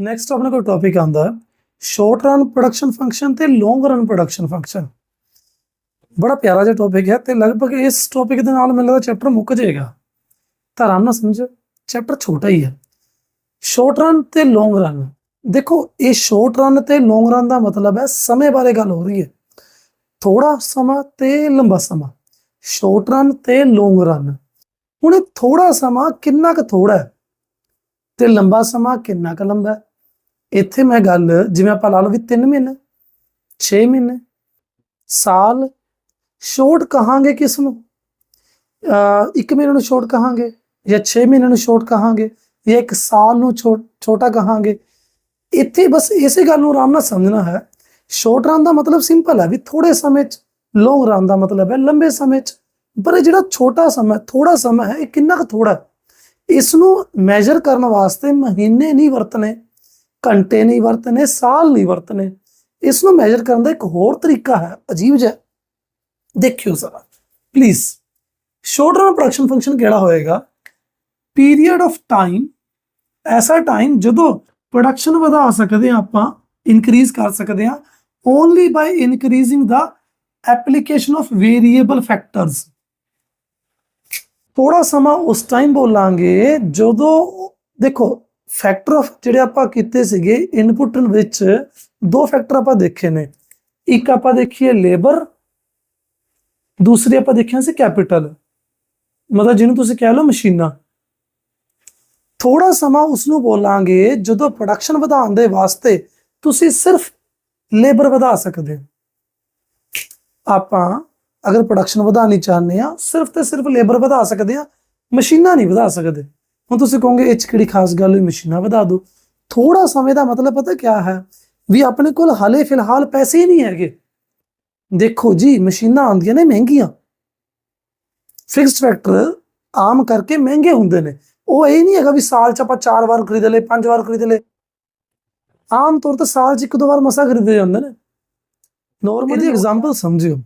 Next ਆਪਣਾ ਕੋਈ topic ਆਉਂਦਾ ਸ਼ਾਰਟ ਰਨ ਪ੍ਰੋਡਕਸ਼ਨ ਫੰਕਸ਼ਨ ਤੇ ਲੌਂਗ ਰਨ ਪ੍ਰੋਡਕਸ਼ਨ ਫੰਕਸ਼ਨ ਬੜਾ ਪਿਆਰਾ ਜਿਹਾ ਟੌਪਿਕ ਹੈ ਤੇ ਲਗਭਗ ਇਸ ਟੌਪਿਕ ਦੇ ਨਾਲ ਮੈਨੂੰ ਲੱਗਦਾ ਚੈਪਟਰ ਮੁੱਕ ਜਾਏਗਾ। ਤਾਂ ਆਰਾਮ ਨਾਲ ਸਮਝ ਚੈਪਟਰ ਛੋਟਾ ਹੀ ਹੈ। ਸ਼ਾਰਟ ਰਨ ਤੇ ਲੌਂਗ ਰਨ ਦੇਖੋ, ਇਹ ਸ਼ਾਰਟ ਰਨ ਤੇ ਲੌਂਗ ਰਨ ਦਾ ਮਤਲਬ ਹੈ ਸਮੇਂ ਬਾਰੇ ਗੱਲ ਹੋ ਰਹੀ ਹੈ। ਥੋੜਾ ਸਮਾਂ ਤੇ ਲੰਬਾ ਸਮਾਂ। ਸ਼ਾਰਟ ਰਨ ਤੇ ਲੌਂਗ ਰਨ ਹੁਣ ਇਹ ਥੋੜਾ ਸਮਾਂ ਕਿੰਨਾ ਕੁ ਥੋੜਾ ਹੈ? ਤੇ ਲੰਬਾ ਸਮਾਂ ਕਿੰਨਾ ਕੁ ਲੰਬਾ ਇੱਥੇ ਮੈਂ ਗੱਲ, ਜਿਵੇਂ ਆਪਾਂ ਲਾ ਲਓ ਵੀ 3 ਮਹੀਨੇ 6 ਮਹੀਨੇ, ਸਾਲ ਸ਼ਾਰਟ ਕਹਾਂਗੇ ਕਿਸ ਨੂੰ? ਅ 1 ਮਹੀਨੇ ਨੂੰ ਸ਼ਾਰਟ ਕਹਾਂਗੇ ਜਾਂ 6 ਮਹੀਨੇ ਨੂੰ ਸ਼ਾਰਟ ਕਹਾਂਗੇ ਜਾਂ ਇੱਕ ਸਾਲ ਨੂੰ ਛੋ- ਛੋਟਾ ਕਹਾਂਗੇ? ਇੱਥੇ ਬਸ ਇਸੇ ਗੱਲ ਨੂੰ ਆਰਾਮ ਨਾਲ ਸਮਝਣਾ ਹੈ। ਸ਼ਾਰਟ ਰਨ ਦਾ ਮਤਲਬ ਸਿੰਪਲ ਹੈ ਵੀ ਥੋੜੇ ਸਮੇਂ ਚ ਲੌਂਗ ਰਨ ਦਾ ਮਤਲਬ ਹੈ ਲੰਬੇ ਸਮੇਂ ਚ। ਪਰ ਇਹ ਜਿਹੜਾ ਛੋਟਾ ਸਮਾਂ ਥੋੜਾ ਸਮਾਂ ਹੈ, ਇਹ ਕਿੰਨਾ ਕੁ ਥੋੜਾ ਇਸ ਨੂੰ ਮੈਜ਼ਰ ਕਰਨ ਵਾਸਤੇ ਮਹੀਨੇ ਨਹੀਂ ਵਰਤਨੇ, ਘੰਟੇ ਨਹੀਂ ਵਰਤਨੇ, ਸਾਲ ਨਹੀਂ ਵਰਤਨੇ। ਇਸ ਨੂੰ ਮੈਜ਼ਰ ਕਰਨ ਦਾ ਇੱਕ ਹੋਰ ਤਰੀਕਾ ਹੈ, ਅਜੀਬ ਜਿਹਾ। ਦੇਖਿਓ ਜ਼ਰਾ please short run production function ਕਿਹੜਾ ਹੋਏਗਾ? ਪੀਰੀਅਡ ਆਫ ਟਾਈਮ ਐਸਾ ਟਾਈਮ ਜਦੋਂ ਪ੍ਰੋਡਕਸ਼ਨ ਵਧਾ ਸਕਦੇ ਹਾਂ ਆਪਾਂ ਇਨਕਰੀਜ਼ ਕਰ ਸਕਦੇ ਹਾਂ only by increasing the application of variable factors ਥੋੜਾ ਸਮਾਂ ਉਸ ਟਾਈਮ ਬੋਲਾਂਗੇ ਜਦੋਂ ਦੇਖੋ ਫੈਕਟਰ ਆਫ ਜਿਹੜੇ ਆਪਾਂ ਕੀਤੇ ਸੀਗੇ ਇਨਪੁਟ ਵਿੱਚ, ਦੋ ਫੈਕਟਰ ਆਪਾਂ ਦੇਖੇ ਨੇ। ਇੱਕ ਆਪਾਂ ਦੇਖੀਏ ਲੇਬਰ ਦੂਸਰੀ ਆਪਾਂ ਦੇਖਿਆ ਸੀ ਕੈਪੀਟਲ ਮਤਲਬ ਜਿਹਨੂੰ ਤੁਸੀਂ ਕਹਿ ਲਓ ਮਸ਼ੀਨਾਂ। ਥੋੜਾ ਸਮਾਂ ਉਸ ਨੂੰ ਬੋਲਾਂਗੇ ਜਦੋਂ ਪ੍ਰੋਡਕਸ਼ਨ ਵਧਾਉਣ ਦੇ ਵਾਸਤੇ ਤੁਸੀਂ ਸਿਰਫ ਲੇਬਰ ਵਧਾ ਸਕਦੇ ਆਪਾਂ ਅਗਰ ਪ੍ਰੋਡਕਸ਼ਨ ਵਧਾਉਣੀ ਚਾਹੁੰਦੇ ਆ ਸਿਰਫ ਤੇ ਸਿਰਫ ਲੇਬਰ ਵਧਾ ਸਕਦੇ ਆ ਮਸ਼ੀਨਾਂ ਨਹੀਂ ਵਧਾ ਸਕਦੇ। ਹੁਣ ਤੁਸੀਂ ਕਹੋਗੇ ਇਹ 'ਚ ਕਿਹੜੀ ਖਾਸ ਗੱਲ ਹੋਈ? ਮਸ਼ੀਨਾਂ ਵਧਾ ਦਿਓ। ਥੋੜਾ ਸਮੇਂ ਦਾ ਮਤਲਬ ਪਤਾ ਕਿਆ ਹੈ? ਵੀ ਆਪਣੇ ਕੋਲ ਹਾਲੇ ਫਿਲਹਾਲ ਪੈਸੇ ਹੀ ਨਹੀਂ ਹੈਗੇ। ਦੇਖੋ ਜੀ ਮਸ਼ੀਨਾਂ ਆਉਂਦੀਆਂ ਨੇ ਮਹਿੰਗੀਆਂ। ਫਿਕਸਡ ਫੈਕਟਰ ਆਮ ਕਰਕੇ ਮਹਿੰਗੇ ਹੁੰਦੇ ਨੇ। ਉਹ ਇਹ ਨਹੀਂ ਹੈਗਾ ਵੀ ਸਾਲ 'ਚ ਆਪਾਂ ਚਾਰ ਵਾਰ ਖਰੀਦ ਲਏ ਪੰਜ ਵਾਰ ਖਰੀਦ ਲਏ। ਆਮ ਤੌਰ ਤੇ ਸਾਲ 'ਚ ਇੱਕ ਦੋ ਵਾਰ ਮਸਾ ਖਰੀਦੇ ਜਾਂਦੇ ਨੇ। ਨਾਰਮਲੀ ਐਗਜ਼ਾਮਪਲ ਸਮਝਿਓ।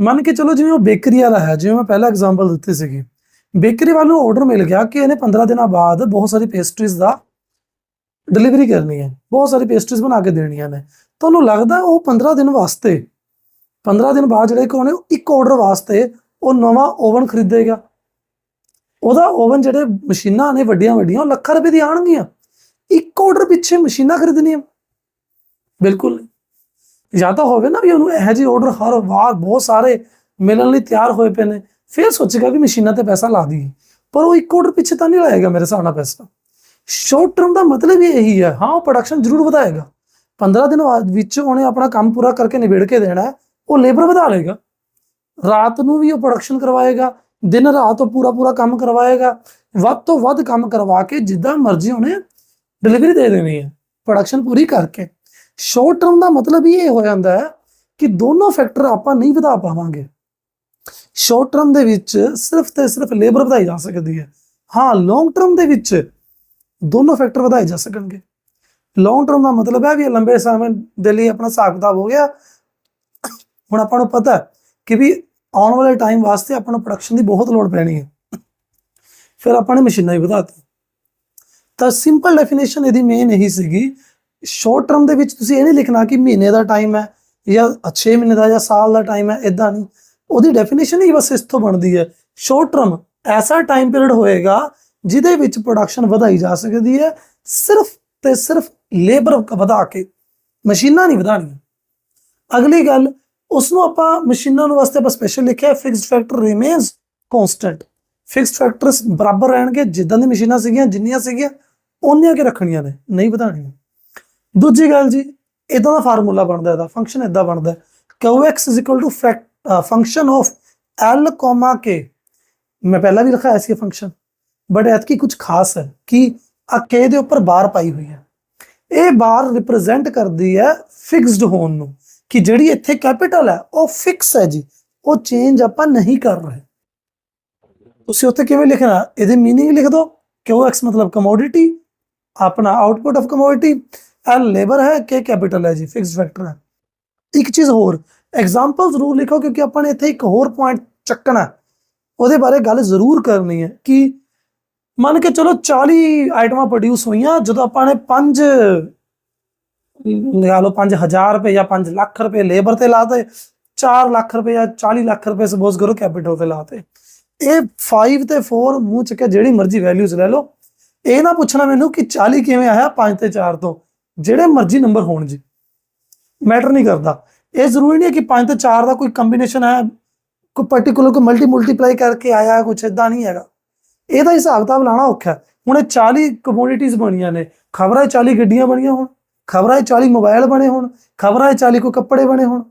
ਮੰਨ ਕੇ ਚਲੋ ਜਿਵੇਂ ਉਹ ਬੇਕਰੀ ਵਾਲਾ ਹੈ, ਜਿਵੇਂ ਮੈਂ ਪਹਿਲਾ ਐਗਜ਼ਾਮਪਲ ਦਿੱਤੀ ਸੀਗੀ। ਬੇਕਰੀ ਵਾਲ ਨੂੰ ਆਰਡਰ ਮਿਲ ਗਿਆ ਕਿ ਇਹਨੇ 15 ਦਿਨਾਂ ਬਾਅਦ ਬਹੁਤ ਸਾਰੀ ਪੇਸਟਰੀਜ਼ ਦਾ ਡਿਲੀਵਰੀ ਕਰਨੀ ਹੈ। ਬਹੁਤ ਸਾਰੀ ਪੇਸਟਰੀਜ਼ ਬਣਾ ਕੇ ਦੇਣੀਆਂ ਨੇ। ਤੁਹਾਨੂੰ ਲੱਗਦਾ ਉਹ 15 ਦਿਨ ਵਾਸਤੇ 15 ਦਿਨ ਬਾਅਦ ਜਿਹੜੇ ਕੋਨੇ ਇੱਕ ਆਰਡਰ ਵਾਸਤੇ ਉਹ ਨਵਾਂ ਓਵਨ ਖਰੀਦੇਗਾ? ਉਹਦਾ ਓਵਨ ਜਿਹੜੇ ਮਸ਼ੀਨਾਂ ਨੇ ਵੱਡੀਆਂ ਵੱਡੀਆਂ, ਉਹ ਲੱਖਾਂ ਰੁਪਏ ਦੀ ਆਣਗੀਆਂ ਇੱਕ ਆਰਡਰ ਪਿੱਛੇ ਮਸ਼ੀਨਾਂ ਖਰੀਦਣੀਆਂ। ਬਿਲਕੁਲ ਜਾਂ ਤਾਂ ਹੋਵੇ ਨਾ ਵੀ ਉਹਨੂੰ ਇਹੋ ਜਿਹੇ ਆਰਡਰ ਹਰ ਵਾਰ ਬਹੁਤ ਸਾਰੇ ਮਿਲਣ ਲਈ ਤਿਆਰ ਹੋਏ ਪਏ ਨੇ, ਫਿਰ ਸੋਚੇਗਾ ਵੀ ਮਸ਼ੀਨਾਂ ਤੇ ਪੈਸਾ ਲਾ ਦਈਏ। ਪਰ ਉਹ ਇੱਕ ਆਰਡਰ ਪਿੱਛੇ ਤਾਂ ਨਹੀਂ ਲਾਏਗਾ ਮੇਰੇ ਹਿਸਾਬ ਨਾਲ ਪੈਸਾ। ਸ਼ਾਰਟ ਟਰਮ ਦਾ ਮਤਲਬ ਹੀ ਇਹੀ ਹੈ, ਹਾਂ, ਉਹ ਪ੍ਰੋਡਕਸ਼ਨ ਜ਼ਰੂਰ ਵਧਾਏਗਾ। 15 ਦਿਨ ਬਾਅਦ ਵਿੱਚ ਉਹਨੇ ਆਪਣਾ ਕੰਮ ਪੂਰਾ ਕਰਕੇ ਨਿਬੇੜ ਕੇ ਦੇਣਾ ਉਹ ਲੇਬਰ ਵਧਾ ਲੇਗਾ ਰਾਤ ਨੂੰ ਵੀ ਉਹ ਪ੍ਰੋਡਕਸ਼ਨ ਕਰਵਾਏਗਾ, ਦਿਨ ਰਾਤ ਉਹ ਪੂਰਾ ਪੂਰਾ ਕੰਮ ਕਰਵਾਏਗਾ, ਵੱਧ ਤੋਂ ਵੱਧ ਕੰਮ ਕਰਵਾ ਕੇ ਜਿੱਦਾਂ ਮਰਜ਼ੀ ਉਹਨੇ ਡਿਲੀਵਰੀ ਦੇ ਦੇਣੀ ਹੈ ਪ੍ਰੋਡਕਸ਼ਨ ਪੂਰੀ ਕਰਕੇ। ਸ਼ਾਰਟ ਟਰਮ ਦਾ ਮਤਲਬ ਹੀ ਇਹ ਹੋ ਜਾਂਦਾ ਹੈ ਕਿ ਦੋਨੋਂ ਫੈਕਟਰ ਆਪਾਂ ਨਹੀਂ ਵਧਾ ਪਾਵਾਂਗੇ। ਸ਼ਾਰਟ ਟਰਮ ਦੇ ਵਿੱਚ ਸਿਰਫ ਤੇ ਸਿਰਫ ਲੇਬਰ ਵਧਾਈ ਜਾ ਸਕਦੀ ਹੈ। ਹਾਂ ਲੌਂਗ ਟਰਮ ਦੇ ਵਿੱਚ ਦੋਨੋਂ ਫੈਕਟਰ ਵਧਾਏ ਜਾ ਸਕਣਗੇ। ਲੌਂਗ ਟਰਮ ਦਾ ਮਤਲਬ ਹੈ ਵੀ ਲੰਬੇ ਸਮੇਂ ਦੇ ਲਈ ਆਪਣਾ ਹਿਸਾਬ ਕਿਤਾਬ ਹੋ ਗਿਆ। ਹੁਣ ਆਪਾਂ ਨੂੰ ਪਤਾ ਕਿ ਵੀ ਆਉਣ ਵਾਲੇ ਟਾਈਮ ਵਾਸਤੇ ਆਪਾਂ ਨੂੰ ਪ੍ਰੋਡਕਸ਼ਨ ਦੀ ਬਹੁਤ ਲੋੜ ਪੈਣੀ ਹੈ। ਫਿਰ ਆਪਾਂ ਨੇ ਮਸ਼ੀਨਾਂ ਹੀ ਵਧਾਤੀ ਤਾਂ ਸਿੰਪਲ ਡੈਫੀਨੇਸ਼ਨ ਇਹਦੀ ਮੇਨ ਇਹੀ ਸੀਗੀ ਸ਼ਾਰਟ ਟਰਮ ਦੇ ਵਿੱਚ ਤੁਸੀਂ ਇਹ ਨਹੀਂ ਲਿਖਣਾ ਕਿ ਮਹੀਨੇ ਦਾ ਟਾਈਮ ਹੈ ਜਾਂ 6 ਮਹੀਨੇ ਦਾ ਜਾਂ ਸਾਲ ਦਾ ਟਾਈਮ ਹੈ ਇਦਾਂ ਨਹੀਂ। ਉਹਦੀ ਡੈਫੀਨੇਸ਼ਨ ਹੀ ਬਸ ਇਸ ਤੋਂ ਬਣਦੀ ਹੈ। ਸ਼ਾਰਟ ਟਰਮ ਐਸਾ ਟਾਈਮ ਪੀਰੀਅਡ ਹੋਏਗਾ ਜਿਹਦੇ ਵਿੱਚ ਪ੍ਰੋਡਕਸ਼ਨ ਵਧਾਈ ਜਾ ਸਕਦੀ ਹੈ, ਸਿਰਫ ਤੇ ਸਿਰਫ ਲੇਬਰ ਵਧਾ ਕੇ, ਮਸ਼ੀਨਾਂ ਨਹੀਂ ਵਧਾਣੀਆਂ ਅਗਲੀ ਗੱਲ ਉਸ ਨੂੰ ਆਪਾਂ ਮਸ਼ੀਨਾਂ ਨੂੰ ਵਾਸਤੇ ਆਪਾਂ ਸਪੈਸ਼ਲ ਲਿਖਿਆ fixed factor remains constant fixed factors ਬਰਾਬਰ ਰਹਿਣਗੇ, ਜਿੱਦਾਂ ਦੀ ਮਸ਼ੀਨਾਂ ਸੀਗੀਆਂ, ਜਿੰਨੀਆਂ ਸੀਗੀਆਂ ਉਹਨੀਆਂ ਕੇ ਰੱਖਣੀਆਂ ਨੇ, ਨਹੀਂ ਵਧਾਣੀਆਂ ਦੂਜੀ ਗੱਲ ਜੀ ਇਦਾਂ ਦਾ ਫਾਰਮੂਲਾ ਬਣਦਾ ਇਹਦਾ ਫੰਕਸ਼ਨ ਇਦਾਂ ਬਣਦਾ qx function of l, k ਮੈਂ ਪਹਿਲਾਂ ਵੀ ਲਿਖਾਇਆ ਸੀ ਫੰਕਸ਼ਨ ਬਟ ਐਤਕੀ ਕੁਝ ਖਾਸ ਹੈ ਕਿ ਆ k ਦੇ ਉੱਪਰ ਬਾਰ ਪਾਈ ਹੋਈ ਹੈ ਇਹ ਬਾਰ ਰਿਪਰੈਜ਼ੈਂਟ ਕਰਦੀ ਹੈ ਫਿਕਸਡ ਹੋਣ ਨੂੰ ਕਿ ਜਿਹੜੀ ਇੱਥੇ ਕੈਪੀਟਲ ਹੈ ਉਹ ਫਿਕਸ ਹੈ ਜੀ ਉਹ ਚੇਂਜ ਆਪਾਂ ਨਹੀਂ ਕਰ ਰਹੇ ਤੁਸੀਂ ਉੱਥੇ ਕਿਵੇਂ ਲਿਖਣਾ ਇਹਦੇ मीनिंग ਲਿਖ ਦਿਓ qx ਮਤਲਬ ਕਮੋਡਿਟੀ ਆਪਣਾ output of commodity L labour ਹੈ ਕੇ ਕੈਪੀਟਲ ਹੈ ਜੀ ਫਿਕਸਡ ਫੈਕਟਰ ਹੈ ਇੱਕ ਚੀਜ਼ ਹੋਰ ਐਗਜ਼ਾਮਪਲ ਜ਼ਰੂਰ ਲਿਖੋ ਕਿਉਂਕਿ ਆਪਾਂ ਨੇ ਇੱਥੇ ਇੱਕ ਹੋਰ ਪੁਆਇੰਟ ਚੱਕਣਾ ਹੈ। ਉਹਦੇ ਬਾਰੇ ਗੱਲ ਜ਼ਰੂਰ ਕਰਨੀ ਹੈ ਕਿ ਮੰਨ ਕੇ ਚਲੋ 40 ਆਈਟਮਾਂ ਪ੍ਰੋਡਿਊਸ ਹੋਈਆਂ ਜਦੋਂ ਆਪਾਂ ਨੇ 5 ਲਗਾ ਲਓ 5000 ਰੁਪਏ ਜਾਂ 5 ਲੱਖ ਰੁਪਏ ਲੇਬਰ ਤੇ ਲਾਤੇ 4 ਲੱਖ ਰੁਪਏ ਜਾਂ 40 ਲੱਖ ਰੁਪਏ ਸਪੋਜ਼ ਕਰੋ ਕੈਪੀਟਲ ਤੇ ਲਾਤੇ ਇਹ 5 ਤੇ 4 ਮੂੰਹ ਚ ਕੇ ਜਿਹੜੀ ਮਰਜ਼ੀ ਵੈਲਿਊਜ਼ ਲੈ ਲਓ ਇਹ ਨਾ ਪੁੱਛਣਾ ਮੈਨੂੰ ਕਿ 40 ਕਿਵੇਂ ਆਇਆ 5 ਤੇ 4 ਤੋਂ ਜਿਹੜੇ ਮਰਜ਼ੀ ਨੰਬਰ ਹੋਣ ਜੀ। ਮੈਟਰ ਨਹੀਂ ਕਰਦਾ। ਇਹ ਜ਼ਰੂਰੀ ਨਹੀਂ ਹੈ ਕਿ 5 ਤੇ 4 ਦਾ ਕੋਈ ਕੰਬੀਨੇਸ਼ਨ ਹੈ, ਕੋਈ ਪਾਰਟਿਕੂਲਰ ਕੋਈ ਮਲਟੀ ਮਲਟੀਪਲਾਈ ਕਰਕੇ ਆਇਆ, ਕੁਛ ਇਦਾਂ ਨਹੀਂ ਹੈਗਾ। ਇਹਦਾ ਹਿਸਾਬ ਕਿਤਾਬ ਲਾਣਾ ਔਖਾ ਹੁਣ ਇਹ 40 ਕਮੋਡਿਟੀਜ਼ ਬਣੀਆਂ ਨੇ। ਖਬਰਾਂ 40 ਗੱਡੀਆਂ ਬਣੀਆਂ ਹੋਣ। ਖਬਰਾਂ 40 ਮੋਬਾਈਲ ਬਣੇ ਹੋਣ। ਖਬਰਾਂ 40 ਕੋਈ ਕੱਪੜੇ ਬਣੇ ਹੋਣ।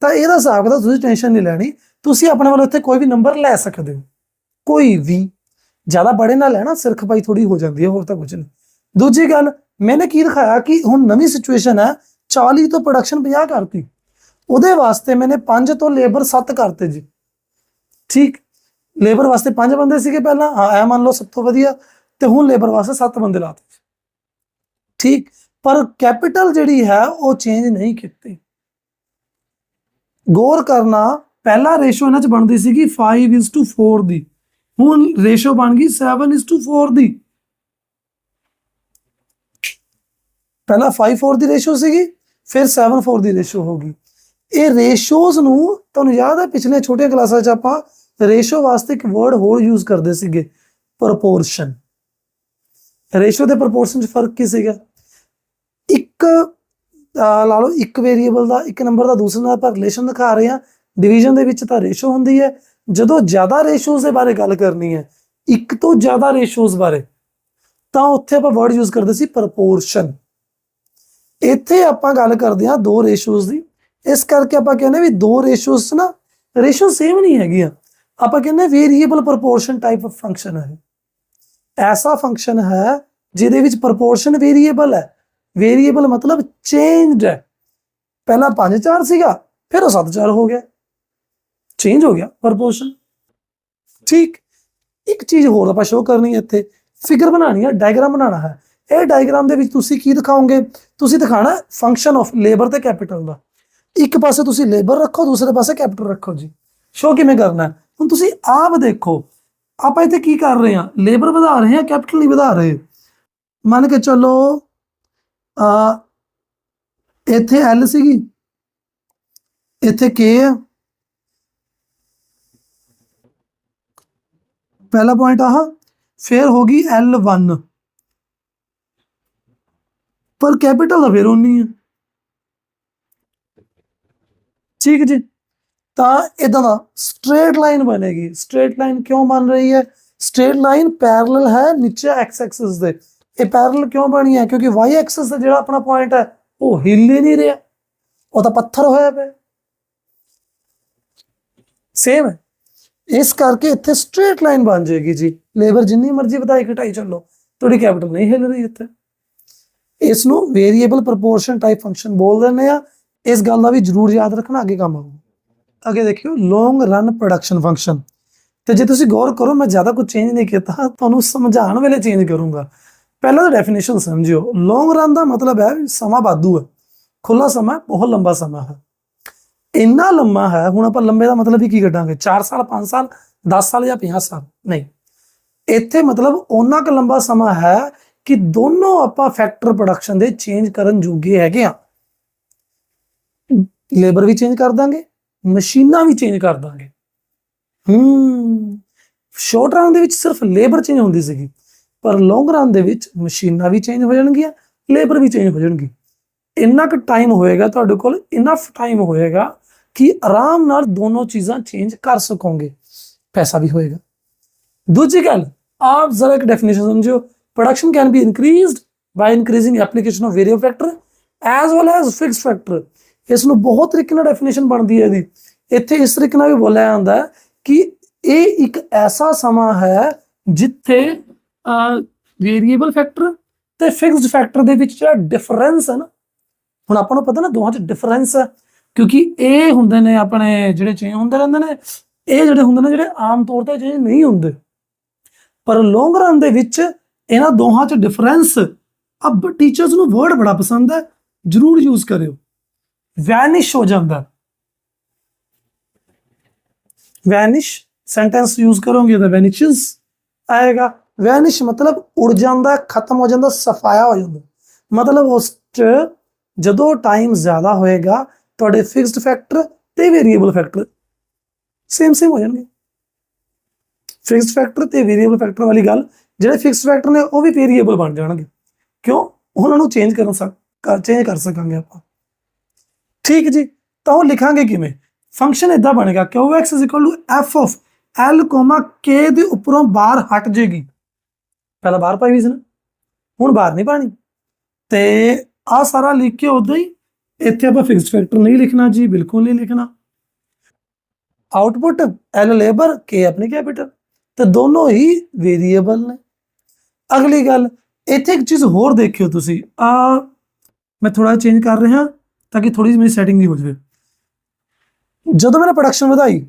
ਤਾਂ ਇਹਦਾ ਹਿਸਾਬ ਕਿਤਾਬ ਤੁਸੀਂ ਟੈਨਸ਼ਨ ਨਹੀਂ ਲੈਣੀ। ਤੁਸੀਂ ਆਪਣੇ ਵੱਲੋਂ ਇੱਥੇ ਕੋਈ ਵੀ ਨੰਬਰ ਲੈ ਸਕਦੇ ਹੋ। ਕੋਈ ਵੀ। ਜ਼ਿਆਦਾ ਬੜੇ ਨਾ ਲੈਣਾ ਸਿਰ ਖਪਾਈ ਥੋੜੀ ਹੋ ਜਾਂਦੀ ਹੈ, ਹੋਰ ਤਾਂ ਕੁਝ ਨਹੀਂ। ਦੂਜੀ ਗੱਲ ਮੈਨੇ ਕੀ ਦਿਖਾਇਆ ਕਿ ਹੁਣ ਨਵੀਂ ਸਿਚੁਏਸ਼ਨ ਹੈ 40 ਤੋਂ ਪ੍ਰੋਡਕਸ਼ਨ 50 ਕਰਤੀ। ਉਹਦੇ ਵਾਸਤੇ ਮੈਨੇ 5 ਤੋਂ ਲੇਬਰ 7 ਕਰਤੇ ਜੀ। ਠੀਕ? ਲੇਬਰ ਵਾਸਤੇ 5 ਬੰਦੇ ਸੀਗੇ ਪਹਿਲਾਂ। ਹਾਂ ਐ ਮੰਨ ਲਓ ਸਭ ਤੋਂ ਵਧੀਆ। ਤੇ ਹੁਣ ਲੇਬਰ ਵਾਸਤੇ 7 ਬੰਦੇ ਲਾਤੇ ਜੀ ਠੀਕ? ਪਰ ਕੈਪੀਟਲ ਜਿਹੜੀ ਹੈ, ਉਹ ਚੇਂਜ ਨਹੀਂ ਕੀਤੀ। ਗੌਰ ਕਰਨਾ, ਪਹਿਲਾ ਰੇਸ਼ੋ ਇਹਨਾਂ ਚ ਬਣਦੀ ਸੀਗੀ 5:4 ਦੀ। ਹੁਣ ਰੇਸ਼ੋ ਬਣ ਗਈ 7:4 ਦੀ। ਪਹਿਲਾਂ 5:4 ਦੀ ਰੇਸ਼ੋ ਸੀਗੀ, ਫਿਰ 7:4 ਦੀ ਰੇਸ਼ੋ ਹੋ ਗਈ। ਇਹ ਰੇਸ਼ੋਜ਼ ਨੂੰ ਤੁਹਾਨੂੰ ਯਾਦ ਹੈ, ਪਿਛਲੇ ਛੋਟੀਆਂ ਕਲਾਸਾਂ 'ਚ ਆਪਾਂ ਰੇਸ਼ੋ ਵਾਸਤੇ ਇੱਕ ਵਰਡ ਹੋਰ ਯੂਜ਼ ਕਰਦੇ ਸੀਗੇ ਪ੍ਰੋਪੋਰਸ਼ਨ ਰੇਸ਼ੋ ਦੇ ਪ੍ਰੋਪੋਰਸ਼ਨ 'ਚ ਫ਼ਰਕ ਕੀ ਸੀਗਾ? ਇੱਕ ਲਾ ਲਓ, ਇੱਕ ਵੇਰੀਏਬਲ ਦਾ, ਇੱਕ ਨੰਬਰ ਦਾ ਦੂਸਰੇ ਨਾਲ ਆਪਾਂ ਰਿਲੇਸ਼ਨ ਦਿਖਾ ਰਹੇ ਹਾਂ। ਡਿਵੀਜ਼ਨ ਦੇ ਵਿੱਚ ਤਾਂ ਰੇਸ਼ੋ ਹੁੰਦੀ ਹੈ। ਜਦੋਂ ਜ਼ਿਆਦਾ ਰੇਸ਼ੋਜ਼ ਦੇ ਬਾਰੇ ਗੱਲ ਕਰਨੀ ਹੈ, ਇੱਕ ਤੋਂ ਜ਼ਿਆਦਾ ਰੇਸ਼ੋਜ਼ ਬਾਰੇ, ਤਾਂ ਉੱਥੇ ਆਪਾਂ ਵਰਡ ਯੂਜ਼ ਕਰਦੇ ਸੀ ਪ੍ਰੋਪੋਰਸ਼ਨ ਇੱਥੇ ਆਪਾਂ ਗੱਲ ਕਰਦੇ ਹਾਂ ਦੋ ਰੇਸ਼ੋਜ਼ ਦੀ। ਇਸ ਕਰਕੇ ਆਪਾਂ ਕਹਿੰਦੇ ਵੀ ਦੋ ਰੇਸ਼ੋਜ਼ ਨਾ ਰੇਸ਼ੋ ਸੇਮ ਨਹੀਂ ਹੈਗੀਆਂ। ਆਪਾਂ ਕਹਿੰਦੇ variable proportion type of function ਹੈ। ਐਸਾ ਫੰਕਸ਼ਨ ਹੈ ਜਿਹਦੇ ਵਿੱਚ ਪ੍ਰੋਪੋਰਸ਼ਨ ਵੇਰੀਏਬਲ ਹੈ। ਵੇਰੀਏਬਲ ਮਤਲਬ ਚੇਂਜਡ ਹੈ। ਪਹਿਲਾਂ 5 4 ਸੀਗਾ, ਫਿਰ ਉਹ 7 4 ਹੋ ਗਿਆ। ਚੇਂਜ ਹੋ ਗਿਆ ਪ੍ਰੋਪੋਰਸ਼ਨ ਠੀਕ। ਇੱਕ ਚੀਜ਼ ਹੋਰ ਆਪਾਂ ਸ਼ੋ ਕਰਨੀ ਹੈ ਇੱਥੇ। ਫਿਗਰ ਬਣਾਣੀ ਹੈ ਡਾਇਗਰਾਮ ਬਣਾਉਣਾ ਹੈ। ਇਹ ਡਾਇਗਰਾਮ ਦੇ ਵਿੱਚ ਤੁਸੀਂ ਕੀ ਦਿਖਾਓਗੇ? ਤੁਸੀਂ ਦਿਖਾਣਾ ਫੰਕਸ਼ਨ ਆਫ ਲੇਬਰ ਤੇ ਕੈਪੀਟਲ ਦਾ। ਇੱਕ ਪਾਸੇ ਤੁਸੀਂ ਲੇਬਰ ਰੱਖੋ, ਦੂਸਰੇ ਪਾਸੇ ਕੈਪੀਟਲ ਰੱਖੋ ਜੀ। ਸ਼ੋ ਕਿਵੇਂ ਕਰਨਾ? ਹੁਣ ਤੁਸੀਂ ਆਪ ਦੇਖੋ, ਆਪਾਂ ਇੱਥੇ ਕੀ ਕਰ ਰਹੇ ਹਾਂ? ਲੇਬਰ ਵਧਾ ਰਹੇ ਹਾਂ ਕੈਪੀਟਲ ਨਹੀਂ ਵਧਾ ਰਹੇ। ਮੰਨ ਕੇ ਚੱਲੋ ਆ ਇੱਥੇ L ਸੀਗੀ। ਇੱਥੇ ਕੇ ਹੈ ਪਹਿਲਾ ਪੁਆਇੰਟ ਆਹ, ਫਿਰ ਹੋ ਗਈ L1 ਪਰ ਕੈਪੀਟਲ ਦਾ ਫਿਰ ਉਨੀ ਹੈ ਠੀਕ ਜੀ। ਤਾਂ ਇਦਾਂ ਦਾ ਸਟ੍ਰੇਟ ਲਾਈਨ ਬਣੇਗੀ। ਸਟ੍ਰੇਟ ਲਾਈਨ ਕਿਉਂ ਬਣ ਰਹੀ ਹੈ? ਸਟ੍ਰੇਟ ਲਾਈਨ ਪੈਰਲਲ ਹੈ ਨੀਚੇ ਐਕਸ ਐਕਸਿਸ ਦੇ। ਇਹ ਪੈਰਲਲ ਕਿਉਂ ਬਣੀ ਹੈ? ਕਿਉਂਕਿ ਵਾਈ ਐਕਸਿਸ ਦਾ ਜਿਹੜਾ ਆਪਣਾ ਪੁਆਇੰਟ ਹੈ, ਉਹ ਹਿੱਲ ਹੀ ਨਹੀਂ ਰਿਹਾ। ਉਹ ਤਾਂ ਪੱਥਰ ਹੋਇਆ ਪਿਆ। ਸੇਮ ਹੈ। ਇਸ ਕਰਕੇ ਇੱਥੇ ਸਟ੍ਰੇਟ ਲਾਈਨ ਬਣ ਜਾਏਗੀ ਜੀ। ਲੇਬਰ ਜਿੰਨੀ ਮਰਜ਼ੀ ਵਧਾਈ ਘਟਾਈ ਚੱਲੋ। ਤੁਹਾਡੀ ਕੈਪੀਟਲ ਨਹੀਂ ਹਿੱਲ ਰਹੀ ਇੱਥੇ। ਇਸ ਨੂੰ ਵੇਰੀਏਬਲ ਪ੍ਰੋਪੋਰਸ਼ਨ ਟਾਈਪ ਫੰਕਸ਼ਨ ਬੋਲ ਦਿੰਦੇ ਆ। ਇਸ ਗੱਲ ਦਾ ਵੀ ਜ਼ਰੂਰ ਯਾਦ ਰੱਖਣਾ, ਅੱਗੇ ਕੰਮ ਆਊ ਅੱਗੇ ਦੇਖਿਓ ਲੌਂਗ ਰਨ ਪ੍ਰੋਡਕਸ਼ਨ ਫੰਕਸ਼ਨ ਤੇ ਜੇ ਤੁਸੀਂ ਗੌਰ ਕਰੋ, ਮੈਂ ਜ਼ਿਆਦਾ ਕੁਝ ਚੇਂਜ ਨਹੀਂ ਕੀਤਾ, ਤੁਹਾਨੂੰ ਸਮਝਾਉਣ ਵੇਲੇ ਚੇਂਜ ਕਰੂੰਗਾ। ਪਹਿਲਾਂ ਤਾਂ ਡੈਫੀਨੇਸ਼ਨ ਸਮਝਿਓ। ਲੌਂਗ ਰਨ ਦਾ ਮਤਲਬ ਹੈ ਸਮਾਂ ਵਾਧੂ ਹੈ। ਖੁੱਲਾ ਸਮਾਂ ਬਹੁਤ ਲੰਬਾ ਸਮਾਂ ਹੈ। ਇੰਨਾ ਲੰਮਾ ਹੈ, ਹੁਣ ਆਪਾਂ ਲੰਬੇ ਦਾ ਮਤਲਬ ਵੀ ਕੀ ਕੱਢਾਂਗੇ? 4 ਸਾਲ 5 ਸਾਲ 10 ਸਾਲ ਜਾਂ 50 ਸਾਲ? ਨਹੀਂ। ਇੱਥੇ ਮਤਲਬ ਉਹਨਾਂ ਕੁ ਲੰਬਾ ਸਮਾਂ ਹੈ ਕਿ ਦੋਨੋਂ ਆਪਾਂ ਫੈਕਟਰ ਪ੍ਰੋਡਕਸ਼ਨ ਦੇ ਚੇਂਜ ਕਰਨ ਜੋਗੇ ਹੈਗੇ ਆ ਲੇਬਰ ਵੀ ਚੇਂਜ ਕਰ ਦਾਂਗੇ, ਮਸ਼ੀਨਾਂ ਵੀ ਚੇਂਜ ਕਰ ਦਾਂਗੇ। ਹੂੰ ਸ਼ਾਰਟ ਰਨ ਦੇ ਵਿੱਚ ਸਿਰਫ ਲੇਬਰ ਚੇਂਜ ਹੁੰਦੀ ਸੀਗੀ, ਪਰ ਲੌਂਗ ਰਨ ਦੇ ਵਿੱਚ ਮਸ਼ੀਨਾਂ ਵੀ ਚੇਂਜ ਹੋ ਜਾਣਗੀਆਂ ਲੇਬਰ ਵੀ ਚੇਂਜ ਹੋ ਜਾਣਗੀ। ਇੰਨਾ ਕੁ ਟਾਈਮ ਹੋਏਗਾ ਤੁਹਾਡੇ ਕੋਲ ਇਨਫ ਟਾਈਮ ਹੋਏਗਾ ਕਿ ਆਰਾਮ ਨਾਲ ਦੋਨੋਂ ਚੀਜ਼ਾਂ ਚੇਂਜ ਕਰ ਸਕੋਗੇ। ਪੈਸਾ ਵੀ ਹੋਏਗਾ। ਦੂਜੀ ਗੱਲ, ਆਪ ਜ਼ਰਾ ਇੱਕ ਡੈਫੀਨੇਸ਼ਨ ਸਮਝੋ production can be increased by increasing application of variable factor as well as fixed factor ਇਸ ਨੂੰ ਬਹੁਤ ਤਰੀਕੇ ਨਾਲ ਡੈਫੀਨੇਸ਼ਨ ਬਣਦੀ ਹੈ ਇਹਦੀ। ਇੱਥੇ ਇਸ ਤਰੀਕੇ ਨਾਲ ਵੀ ਬੋਲਿਆ ਜਾਂਦਾ ਕਿ ਇਹ ਇੱਕ ਐਸਾ ਸਮਾਂ ਹੈ ਜਿੱਥੇ ਵੇਰੀਏਬਲ ਫੈਕਟਰ ਤੇ ਫਿਕਸਡ ਫੈਕਟਰ ਦੇ ਵਿੱਚ ਜਿਹੜਾ ਡਿਫਰੈਂਸ ਹੈ ਨਾ, ਹੁਣ ਆਪਾਂ ਨੂੰ ਪਤਾ ਨਾ ਦੋਹਾਂ 'ਚ ਡਿਫਰੈਂਸ ਹੈ, ਕਿਉਂਕਿ ਇਹ ਹੁੰਦੇ ਨੇ ਆਪਣੇ ਜਿਹੜੇ ਚੇਂਜ ਹੁੰਦੇ ਰਹਿੰਦੇ ਨੇ, ਇਹ ਜਿਹੜੇ ਹੁੰਦੇ ਨੇ ਜਿਹੜੇ ਆਮ ਤੌਰ ਤੇ ਚੇਂਜ ਨਹੀਂ ਹੁੰਦੇ। ਪਰ ਲੌਂਗ ਰਨ ਦੇ ਵਿੱਚ ਇਹਨਾਂ ਦੋਹਾਂ 'ਚ ਡਿਫਰੈਂਸ ਅਬ ਟੀਚਰਸ ਨੂੰ ਵਰਡ ਬੜਾ ਪਸੰਦ ਹੈ, ਜਰੂਰ ਯੂਜ਼ ਕਰਿਓ। ਵੈਨਿਸ਼ ਹੋ ਜਾਂਦਾ। ਵੈਨਿਸ਼ ਸੈਂਟੈਂਸ ਯੂਜ਼ ਕਰੋਗੇ ਤਾਂ ਵੈਨਿਸ਼ਸ ਆਏਗਾ। ਵੈਨਿਸ਼ ਮਤਲਬ ਉੜ ਜਾਂਦਾ, ਖਤਮ ਹੋ ਜਾਂਦਾ, ਸਫਾਇਆ ਹੋ ਜਾਂਦਾ। ਮਤਲਬ ਉਸ ਚ ਜਦੋਂ ਟਾਈਮ ਜ਼ਿਆਦਾ ਹੋਏਗਾ, ਤੁਹਾਡੇ ਫਿਕਸਡ ਫੈਕਟਰ ਤੇ ਵੇਰੀਏਬਲ ਫੈਕਟਰ ਸੇਮ ਸੇਮ ਹੋ ਜਾਣਗੇ। ਫਿਕਸਡ ਫੈਕਟਰ ਤੇ ਵੇਰੀਏਬਲ ਫੈਕਟਰ ਵਾਲੀ ਗੱਲ ਜਿਹੜੇ ਫਿਕਸਡ ਫੈਕਟਰ ਨੇ ਉਹ ਵੀ ਵੇਰੀਏਬਲ ਬਣ ਜਾਣਗੇ। ਕਿਉਂ? ਉਹਨਾਂ ਨੂੰ ਚੇਂਜ ਕਰਨ ਸਕ ਚੇਂਜ ਕਰ ਸਕਾਂਗੇ ਆਪਾਂ। ਠੀਕ ਜੀ ਤਾਂ ਉਹ ਲਿਖਾਂਗੇ ਕਿਵੇਂ? ਫੰਕਸ਼ਨ ਇਦਾਂ ਬਣੇਗਾ qx f of l, k ਦੇ ਉੱਪਰੋਂ ਬਾਹਰ ਹਟ ਜੇਗੀ। ਪਹਿਲਾਂ ਬਾਹਰ ਪਾਈ ਵੀ ਸੀ ਨਾ ਹੁਣ ਬਾਹਰ ਨਹੀਂ ਪਾਣੀ। ਤੇ ਆ ਸਾਰਾ ਲਿਖ ਕੇ ਉਦਾਂ ਹੀ ਇੱਥੇ ਆਪਾਂ ਫਿਕਸਡ ਫੈਕਟਰ ਨਹੀਂ ਲਿਖਣਾ ਜੀ ਬਿਲਕੁਲ ਨਹੀਂ ਲਿਖਣਾ। ਆਊਟਪੁੱਟ l ਲੇਬਰ k ਆਪਣੀ ਕੈਪੀਟਲ तो दोनों ही वेरीएबल ने। अगली गल इत एक चीज़ होर देखियो तुम आ, मैं थोड़ा चेंज कर रहा ताकि थोड़ी जी मेरी सैटिंग नहीं हो जाए। जो मैंने प्रोडक्शन वधाई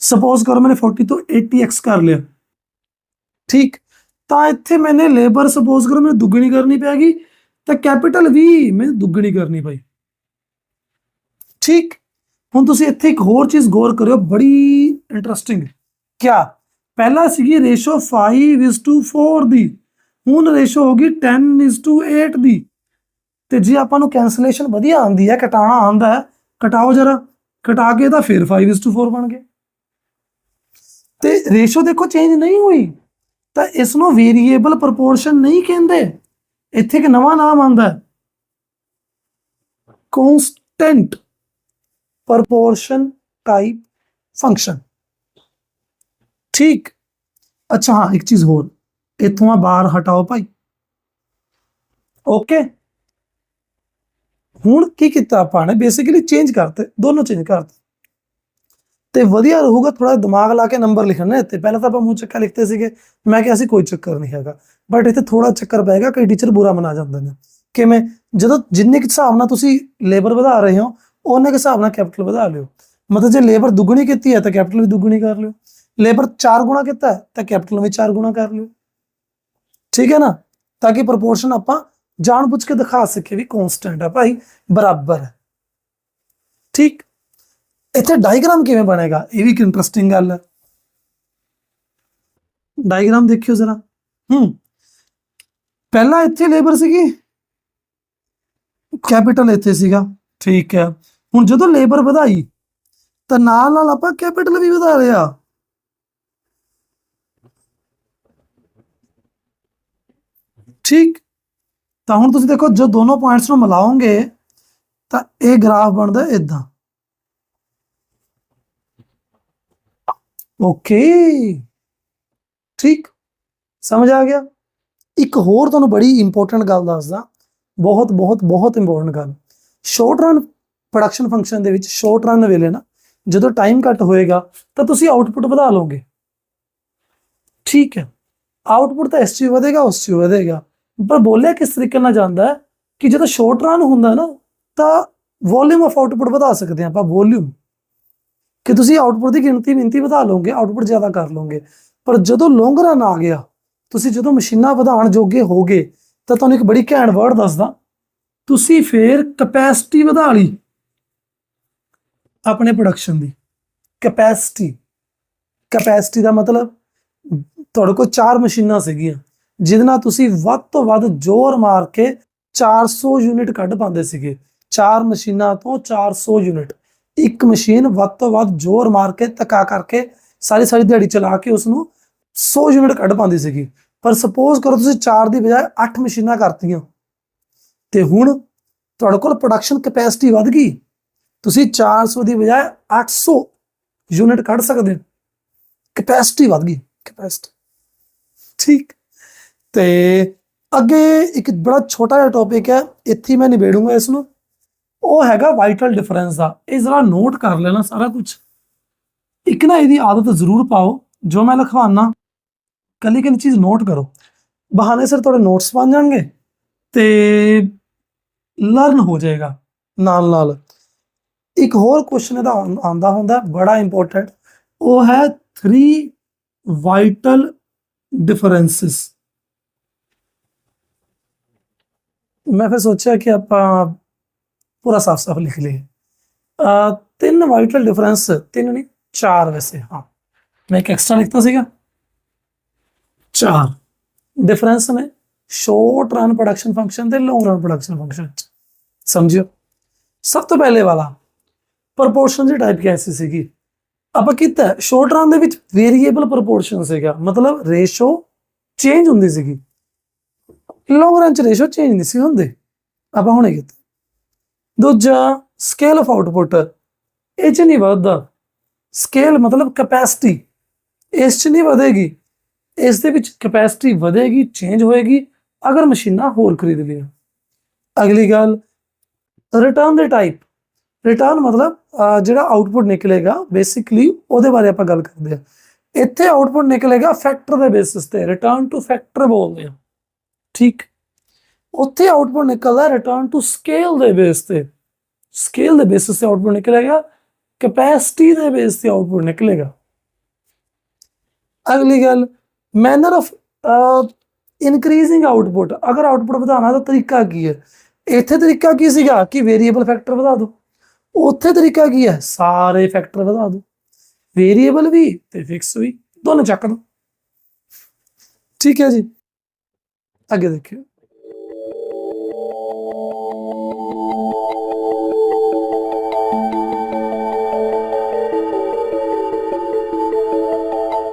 सपोज़ करो मैंने फोर्टी तो एटी एक्स कर लिया। ठीक तो इतने मैंने लेबर सपोज़ करो मैं दुगनी करनी पैगी तो कैपीटल भी मैं दुगनी करनी पाई ठीक हम तुम इतने एक होर चीज़ गौर करो बड़ी इंट्रस्टिंग है ਕਿਆ? ਪਹਿਲਾਂ ਸੀਗੀ ਰੇਸ਼ੋ 5:4 ਦੀ। ਹੁਣ ਰੇਸ਼ੋ ਹੋ ਗਈ 10:8 ਦੀ। ਤੇ ਜੇ ਆਪਾਂ ਨੂੰ ਕੈਂਸਲੇਸ਼ਨ ਵਧੀਆ ਆਉਂਦੀ ਹੈ ਘਟਾਣਾ ਆਉਂਦਾ ਹੈ ਕਟਾਓ ਜਰਾ। ਕਟਾ ਕੇ ਤਾਂ ਫਿਰ 5:4 ਬਣ ਗਏ। ਤੇ ਰੇਸ਼ੋ ਦੇਖੋ ਚੇਂਜ ਨਹੀਂ ਹੋਈ। ਤਾਂ ਇਸ ਨੂੰ ਵੇਰੀਏਬਲ ਪ੍ਰੋਪੋਰਸ਼ਨ ਨਹੀਂ ਕਹਿੰਦੇ। ਇੱਥੇ ਇੱਕ ਨਵਾਂ ਨਾਮ ਆਉਂਦਾ ਹੈ। ਕਨਸਟੈਂਟ ਪ੍ਰੋਪੋਰਸ਼ਨ ਟਾਈਪ ਫੰਕਸ਼ਨ ਠੀਕ। ਅੱਛਾ, ਹਾਂ, ਇੱਕ ਚੀਜ਼ ਹੋਰ। ਇੱਥੋਂ ਆ ਬਾਹਰ, ਹਟਾਓ ਭਾਈ। ਓਕੇ ਹੁਣ ਕੀ ਕੀਤਾ ਆਪਾਂ ਨੇ? ਬੇਸਿਕਲੀ ਚੇਂਜ ਕਰਤੇ। ਦੋਨੋਂ ਚੇਂਜ ਕਰਤੇ। ਤੇ ਵਧੀਆ ਰਹੂਗਾ ਥੋੜਾ ਦਿਮਾਗ ਲਾ ਕੇ ਨੰਬਰ ਲਿਖਣ ਨੇ ਤੇ ਪਹਿਲਾਂ ਤਾਂ ਆਪਾਂ ਮੂੰਹ ਚੱਕਾ ਲਿਖਦੇ ਸੀਗੇ। ਮੈਂ ਕਿਹਾ ਸੀ ਕੋਈ ਚੱਕਰ ਨਹੀਂ ਹੈਗਾ। ਬਟ ਇੱਥੇ ਥੋੜਾ ਚੱਕਰ ਪਏਗਾ ਕਈ ਟੀਚਰ ਬੁਰਾ ਮਨਾ ਜਾਂਦੇ ਨੇ। ਕਿਵੇਂ? ਜਦੋਂ ਜਿੰਨੇ ਕੁ ਹਿਸਾਬ ਨਾਲ ਤੁਸੀਂ ਲੇਬਰ ਵਧਾ ਰਹੇ ਹੋ, ਉਹਨੇ ਕੁ ਹਿਸਾਬ ਨਾਲ ਕੈਪੀਟਲ ਵਧਾ ਲਿਓ। ਮਤਲਬ ਜੇ ਲੇਬਰ ਦੁੱਗਣੀ ਕੀਤੀ ਹੈ, ਤਾਂ ਕੈਪੀਟਲ ਵੀ ਦੁੱਗਣੀ ਕਰ ਲਿਓ। ਲੇਬਰ 4 ਗੁਣਾ ਕੀਤਾ ਹੈ ਤਾਂ ਕੈਪੀਟਲ ਵੀ 4 ਗੁਣਾ ਕਰ ਲਿਓ ਠੀਕ ਹੈ ਨਾ ਤਾਂ ਕਿ ਪ੍ਰੋਪੋਰਸ਼ਨ ਆਪਾਂ ਜਾਣਬੁੱਝ ਕੇ ਦਿਖਾ ਸਕੇ ਵੀ ਕਨਸਟੈਂਟ ਹੈ ਭਾਈ ਬਰਾਬਰ ਹੈ ਠੀਕ ਇੱਥੇ ਡਾਇਗਰਾਮ ਕਿਵੇਂ ਬਣੇਗਾ ਇਹ ਵੀ ਇੱਕ ਇੰਟਰਸਟਿੰਗ ਗੱਲ ਹੈ ਡਾਇਗਰਾਮ ਦੇਖਿਓ ਜ਼ਰਾ ਹੂੰ ਪਹਿਲਾਂ ਇੱਥੇ ਲੇਬਰ ਸੀਗੀ ਕੈਪੀਟਲ ਇੱਥੇ ਸੀਗਾ ਠੀਕ ਹੈ ਹੁਣ ਜਦੋਂ ਲੇਬਰ ਵਧਾਈ ਤਾਂ ਨਾਲ ਨਾਲ ਆਪਾਂ ਕੈਪੀਟਲ ਵੀ ਵਧਾ ਲਿਆ ਠੀਕ? ਤਾਂ ਹੁਣ ਤੁਸੀਂ ਦੇਖੋ, ਜੋ ਦੋਨੋਂ ਪੁਆਇੰਟਸ ਨੂੰ ਮਿਲਾਓਗੇ, ਤਾਂ ਇਹ ਗ੍ਰਾਫ ਬਣਦਾ ਇਦਾਂ ਓਕੇ ਠੀਕ? ਸਮਝ ਆ ਗਿਆ? ਇੱਕ ਹੋਰ ਤੁਹਾਨੂੰ ਬੜੀ ਇੰਪੋਰਟੈਂਟ ਗੱਲ ਦੱਸਦਾ। ਬਹੁਤ ਬਹੁਤ ਬਹੁਤ ਇੰਪੋਰਟੈਂਟ ਗੱਲ। ਸ਼ਾਰਟ ਰਨ ਪ੍ਰੋਡਕਸ਼ਨ ਫੰਕਸ਼ਨ ਦੇ ਵਿੱਚ ਸ਼ਾਰਟ ਰਨ ਵੇਲੇ ਨਾ, ਜਦੋਂ ਟਾਈਮ ਘੱਟ ਹੋਏਗਾ, ਤਾਂ ਤੁਸੀਂ ਆਉਟਪੁੱਟ ਵਧਾ ਲਓਗੇ। ਠੀਕ ਹੈ। ਆਉਟਪੁੱਟ ਤਾਂ ਇਸ 'ਚ ਵਧੇਗਾ, ਉਸ 'ਚ ਵਧੇਗਾ। ਪਰ ਬੋਲਿਆ ਕਿਸ ਤਰੀਕੇ ਨਾਲ ਜਾਂਦਾ ਕਿ ਜਦੋਂ ਸ਼ਾਰਟ ਰਨ ਹੁੰਦਾ ਨਾ, ਤਾਂ ਵੋਲਿਊਮ ਆਫ ਆਊਟਪੁੱਟ ਵਧਾ ਸਕਦੇ ਹਾਂ ਆਪਾਂ ਵੋਲਿਊਮ ਕਿ ਤੁਸੀਂ ਆਊਟਪੁੱਟ ਦੀ ਗਿਣਤੀ ਮਿੰਤੀ ਵਧਾ ਲਓਗੇ ਆਊਟਪੁੱਟ ਜ਼ਿਆਦਾ ਕਰ ਲਓਗੇ। ਪਰ ਜਦੋਂ ਲੌਂਗ ਰਨ ਆ ਗਿਆ, ਤੁਸੀਂ ਜਦੋਂ ਮਸ਼ੀਨਾਂ ਵਧਾਉਣ ਜੋਗੇ ਹੋਗੇ, ਤਾਂ ਤੁਹਾਨੂੰ ਇੱਕ ਬੜੀ ਘੈਂਟ ਵਰਡ ਦੱਸਦਾ। ਤੁਸੀਂ ਫੇਰ ਕਪੈਸਿਟੀ ਵਧਾ ਲਈ ਆਪਣੇ ਪ੍ਰੋਡਕਸ਼ਨ ਦੀ। ਕਪੈਸਿਟੀ ਕਪੈਸਿਟੀ ਦਾ ਮਤਲਬ ਤੁਹਾਡੇ ਕੋਲ ਚਾਰ ਮਸ਼ੀਨਾਂ ਸੀਗੀਆਂ। ਜਿਹਦੇ ਨਾਲ ਤੁਸੀਂ ਵੱਧ ਤੋਂ ਵੱਧ ਜ਼ੋਰ ਮਾਰ ਕੇ 400 ਯੂਨਿਟ ਕੱਢ ਪਾਉਂਦੇ ਸੀਗੇ। ਚਾਰ ਮਸ਼ੀਨਾਂ ਤੋਂ 400 ਯੂਨਿਟ। ਇੱਕ ਮਸ਼ੀਨ ਵੱਧ ਤੋਂ ਵੱਧ ਜ਼ੋਰ ਮਾਰ ਕੇ, ਧੱਕਾ ਕਰਕੇ, ਸਾਰੀ ਸਾਰੀ ਦਿਹਾੜੀ ਚਲਾ ਕੇ ਉਸ ਨੂੰ 100 ਯੂਨਿਟ ਕੱਢ ਪਾਉਂਦੀ ਸੀਗੀ। ਪਰ ਸਪੋਜ਼ ਕਰੋ ਤੁਸੀਂ 4 ਦੀ ਬਜਾਏ 8 ਮਸ਼ੀਨਾਂ ਕਰਤੀਆਂ। ਤੇ ਹੁਣ ਤੁਹਾਡੇ ਕੋਲ ਪ੍ਰੋਡਕਸ਼ਨ ਕੈਪੈਸਿਟੀ ਵੱਧ ਗਈ। ਤੁਸੀਂ 400 ਦੀ ਬਜਾਏ 800 ਯੂਨਿਟ ਕੱਢ ਸਕਦੇ ਹੋ। ਕੈਪੈਸਿਟੀ ਵੱਧ ਗਈ। ਕੈਪੈਸਿਟੀ ਠੀਕ। ਤੇ ਅੱਗੇ ਇੱਕ ਬੜਾ ਛੋਟਾ ਜਿਹਾ ਟੌਪਿਕ ਹੈ, ਇੱਥੇ ਮੈਂ ਨਿਬੇੜੂੰਗਾ ਇਸ ਨੂੰ ਉਹ ਹੈਗਾ ਵਾਈਟਲ ਡਿਫਰੈਂਸ ਦਾ। ਇਹ ਜ਼ਰਾ ਨੋਟ ਕਰ ਲੈਣਾ ਸਾਰਾ ਕੁਝ ਇੱਕ ਨਾ ਇਹਦੀ ਆਦਤ ਜ਼ਰੂਰ ਪਾਓ, ਜੋ ਮੈਂ ਲਿਖਵਾਨਾ ਕੱਲੀ ਕੱਲੀ ਚੀਜ਼ ਨੋਟ ਕਰੋ। ਬਹਾਨੇ ਸਿਰ ਤੁਹਾਡੇ ਨੋਟਸ ਬਣ ਜਾਣਗੇ ਤੇ ਲਰਨ ਹੋ ਜਾਏਗਾ ਨਾਲ ਨਾਲ। ਇੱਕ ਹੋਰ ਕੁਐਸਚਨ ਇਹਦਾ ਆਉਂਦਾ ਹੁੰਦਾ, ਬੜਾ ਇੰਪੋਰਟੈਂਟ ਉਹ ਹੈ 3 ਵਾਈਟਲ ਡਿਫਰੈਂਸਸ ਮੈਂ ਫਿਰ ਸੋਚਿਆ ਕਿ ਆਪਾਂ ਪੂਰਾ ਸਾਫ਼-ਸਾਫ਼ ਲਿਖ ਲਈਏ ਅ ਤਿੰਨ ਵਾਈਟਲ ਡਿਫਰੈਂਸ ਤਿੰਨ ਨਹੀਂ ਚਾਰ ਵੈਸੇ ਹਾਂ ਮੈਂ ਇੱਕ ਐਕਸਟਰਾ ਲਿਖਤਾ ਸੀਗਾ ਚਾਰ ਡਿਫਰੈਂਸ ਨੇ ਸ਼ਾਰਟ ਰਨ ਪ੍ਰੋਡਕਸ਼ਨ ਫੰਕਸ਼ਨ ਤੇ ਲੌਂਗ ਰਨ ਪ੍ਰੋਡਕਸ਼ਨ ਫੰਕਸ਼ਨ ਸਮਝਿਓ ਸਭ ਤੋਂ ਪਹਿਲੇ ਵਾਲਾ ਪ੍ਰੋਪੋਰਸ਼ਨ ਦੀ ਟਾਈਪ ਕੈਸੀ ਸੀਗੀ ਆਪਾਂ ਕੀਤਾ ਸ਼ਾਰਟ ਰਨ ਦੇ ਵਿੱਚ ਵੇਰੀਏਬਲ ਪ੍ਰੋਪੋਰਸ਼ਨ ਸੀਗਾ ਮਤਲਬ ਰੇਸ਼ੋ ਚੇਂਜ ਹੁੰਦੀ ਸੀਗੀ ਲੌਂਗ ਰਨ ਚ ਰੇਸ਼ੋ ਚੇਂਜ ਨਹੀਂ ਸੀ ਹੁੰਦੇ। ਆਪਾਂ ਹੁਣੇ ਕੀਤਾ। ਦੂਜਾ ਸਕੇਲ ਆਫ ਆਊਟਪੁੱਟ ਇਹ ਚ ਨਹੀਂ ਵਧਦਾ। ਸਕੇਲ ਮਤਲਬ ਕਪੈਸਿਟੀ ਇਸ ਚ ਨਹੀਂ ਵਧੇਗੀ। ਇਸ ਦੇ ਵਿੱਚ ਕਪੈਸਿਟੀ ਵਧੇਗੀ ਚੇਂਜ ਹੋਏਗੀ, ਅਗਰ ਮਸ਼ੀਨਾਂ ਹੋਰ ਖਰੀਦ ਲਿਆ ਅਗਲੀ ਗੱਲ ਰਿਟਰਨ ਦੇ ਟਾਈਪ ਰਿਟਰਨ ਮਤਲਬ ਜਿਹੜਾ ਆਊਟਪੁੱਟ ਨਿਕਲੇਗਾ ਬੇਸਿਕਲੀ ਉਹਦੇ ਬਾਰੇ ਆਪਾਂ ਗੱਲ ਕਰਦੇ ਆ ਇੱਥੇ ਆਊਟਪੁੱਟ ਨਿਕਲੇਗਾ ਫੈਕਟਰ ਦੇ ਬੇਸਿਸ ਤੇ। ਰਿਟਰਨ ਟੂ ਫੈਕਟਰ ਬੋਲਦੇ ਆ ਠੀਕ। ਉੱਥੇ ਆਊਟਪੁੱਟ ਨਿਕਲਦਾ ਰਿਟਰਨ ਟੂ ਸਕੇਲ ਦੇ ਬੇਸ ਤੇ। ਸਕੇਲ ਦੇ ਬੇਸਿਸ ਤੇ ਆਊਟਪੁੱਟ ਨਿਕਲੇਗਾ ਕੈਪੈਸਿਟੀ ਦੇ ਬੇਸ ਤੇ ਆਊਟਪੁੱਟ ਨਿਕਲੇਗਾ। ਅਗਲੀ ਗੱਲ ਮੈਨਰ ਆਫ ਇਨਕਰੀਜ਼ਿੰਗ ਆਊਟਪੁੱਟ ਅਗਰ ਆਊਟਪੁੱਟ ਵਧਾਉਣਾ ਤਾਂ ਤਰੀਕਾ ਕੀ ਹੈ? ਇੱਥੇ ਤਰੀਕਾ ਕੀ ਸੀਗਾ? ਕਿ ਵੇਰੀਏਬਲ ਫੈਕਟਰ ਵਧਾ ਦਿਓ ਉੱਥੇ ਤਰੀਕਾ ਕੀ ਹੈ? ਸਾਰੇ ਫੈਕਟਰ ਵਧਾ ਦਿਓ ਵੇਰੀਏਬਲ ਵੀ ਤੇ ਫਿਕਸ ਵੀ, ਦੋਨੋਂ ਚੱਕ ਦਿਓ ਠੀਕ ਹੈ ਜੀ। ਅੱਗੇ ਦੇਖਿਓ